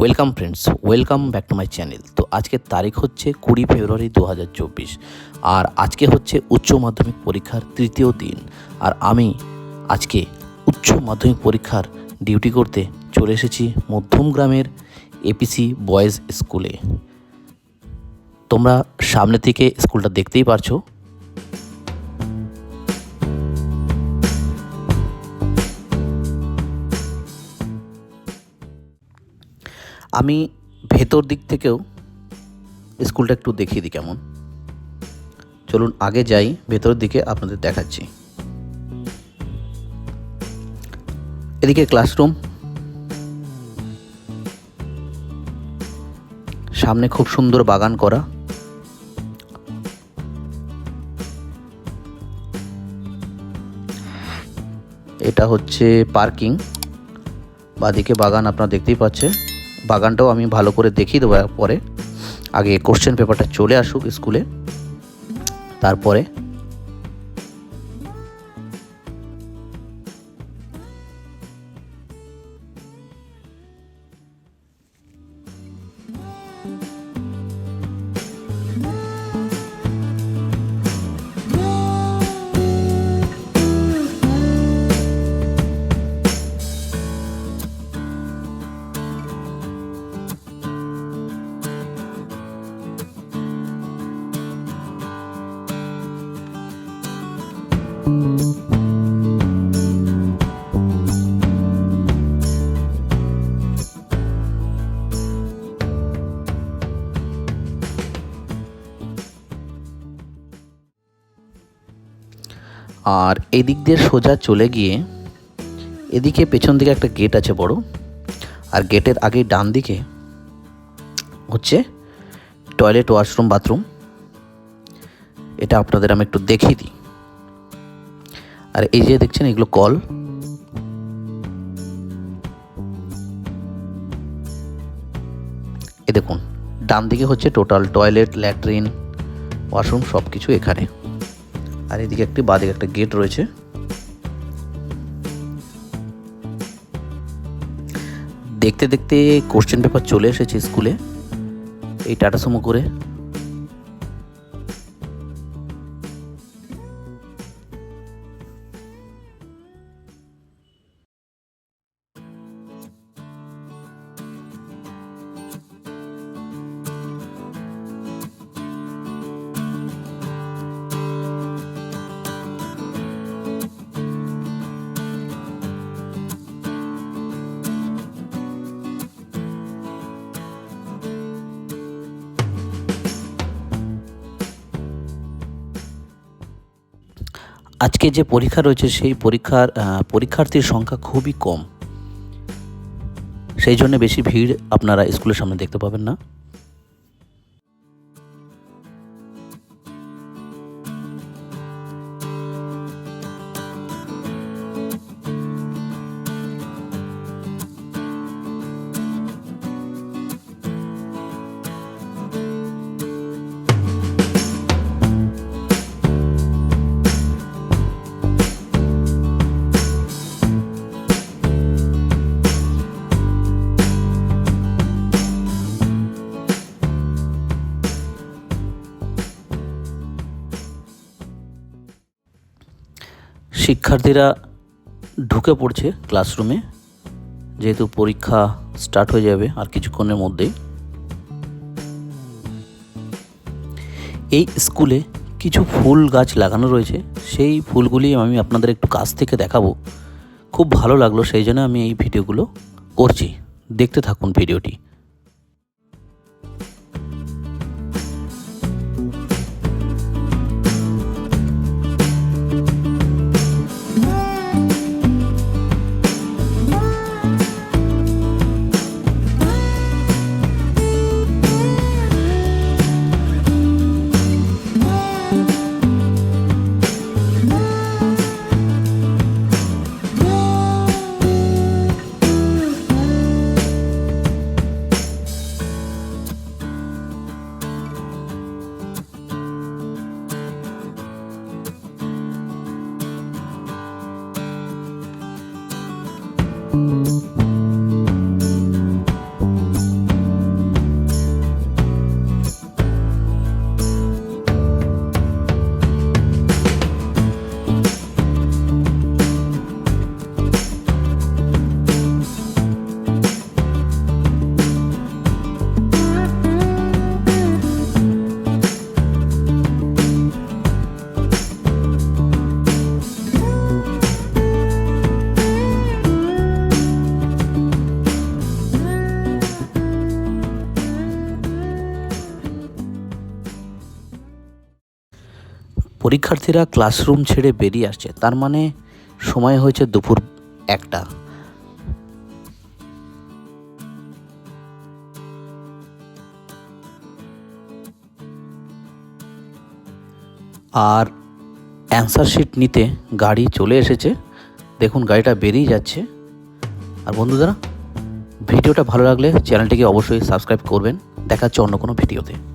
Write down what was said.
Welcome friends welcome back to my channel তো আজকের তারিখ হচ্ছে কুড়ি ফেব্রুয়ারি দু হাজার চব্বিশ। আর আজকে হচ্ছে উচ্চ মাধ্যমিক পরীক্ষার তৃতীয় দিন। আর আমি আজকে উচ্চ মাধ্যমিক পরীক্ষার ডিউটি করতে চলে এসেছি মধ্যম গ্রামের এপিসি বয়েজ স্কুলে তোমরা সামনে থেকে স্কুলটা দেখতেই পারছ। আমি ভেতর দিক থেকেও স্কুলটা একটু দেখিয়ে দিই কেমন। চলুন আগে যাই, ভেতরের দিকে আপনাদের দেখাচ্ছি। এদিকে ক্লাসরুম। সামনে খুব সুন্দর বাগান করা। এটা হচ্ছে পার্কিং। বাদিকে বাগান আপনারা দেখতেই পাচ্ছেন। বাগানটাও আমি ভালো করে দেখিয়ে দেবো পরে। আগে কোশ্চেন পেপারটা চলে আসুক স্কুলে তারপরে আর এদিক দিয়ে সোজা চলে গিয়ে এদিকে পেছন দিকে একটা গেট আছে বড়। আর গেটের আগে ডান দিকে হচ্ছে টয়লেট ওয়াশরুম বাথরুম এটা আপনাদের আমি একটু দেখিয়ে দিই। আর এই যে দেখছেন, এগুলো কল। এ দেখুন, ডান দিকে হচ্ছে টোটাল টয়লেট, ল্যাট্রিন, ওয়াশরুম সব কিছু এখানে। আর এদিকে একটি বাদিকে একটা গেট রয়েছে। দেখতে দেখতে কোশ্চেন পেপার চলে এসেছে স্কুলে। এই টাটা সুমো করে। আজকে যে পরীক্ষা রয়েছে, সেই পরীক্ষার পরীক্ষার্থীর সংখ্যা খুবই কম। সেই জন্য বেশি ভিড় আপনারা স্কুলের সামনে দেখতে পাবেন না। শিক্ষার্থীরা ঢুকে পড়ছে ক্লাসরুমে যেহেতু পরীক্ষা স্টার্ট হয়ে যাবে আর কিছুক্ষণের মধ্যেই। এই স্কুলে কিছু ফুল গাছ লাগানো রয়েছে। সেই ফুলগুলি আমি আপনাদের একটু কাছ থেকে দেখাবো। খুব ভালো লাগল, সেই জন্য আমি এই ভিডিওগুলো করছি। দেখতে থাকুন ভিডিওটি পরীক্ষার্থীরা ক্লাসরুম ছেড়ে বেরিয়ে আসছে। তার মানে সময় হয়েছে দুপুর একটা। আর অ্যান্সার শিট নিতে গাড়ি চলে এসেছে। দেখুন, গাড়িটা বেরিয়ে যাচ্ছে। আর বন্ধুরা, ভিডিওটা ভালো লাগলে চ্যানেলটিকে অবশ্যই সাবস্ক্রাইব করবেন। দেখা হচ্ছে অন্য কোনো ভিডিওতে।